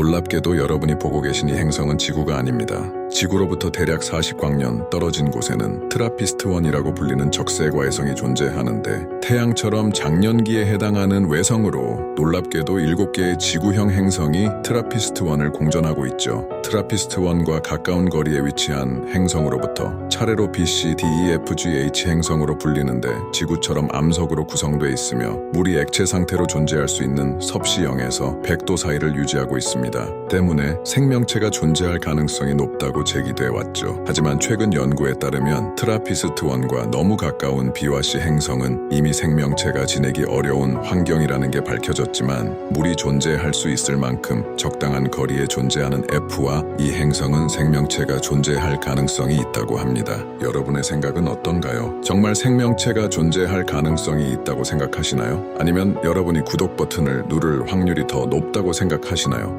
놀랍게도 여러분이 보고 계신 이 행성은 지구가 아닙니다. 지구로부터 대략 40광년 떨어진 곳에는 트라피스트1이라고 불리는 적세과 해성이 존재하는데 태양처럼 장년기에 해당하는 외성으로 놀랍게도 7개의 지구형 행성이 트라피스트1을 공전하고 있죠. 트라피스트1과 가까운 거리에 위치한 행성으로부터 차례로 BC, DE, F, G, H 행성으로 불리는데 지구처럼 암석으로 구성되어 있으며 물이 액체 상태로 존재할 수 있는 섭씨 0에서 100도 사이를 유지하고 있습니다. 때문에 생명체가 존재할 가능성이 높다고 제기돼 왔죠. 하지만 최근 연구에 따르면 트라피스트1과 너무 가까운 C 행성은 이미 생명체가 지내기 어려운 환경이라는 게 밝혀졌지만 물이 존재할 수 있을 만큼 적당한 거리에 존재하는 F와 이 행성은 생명체가 존재할 가능성이 있다고 합니다. 여러분의 생각은 어떤가요? 정말 생명체가 존재할 가능성이 있다고 생각하시나요? 아니면 여러분이 구독 버튼을 누를 확률이 더 높다고 생각하시나요?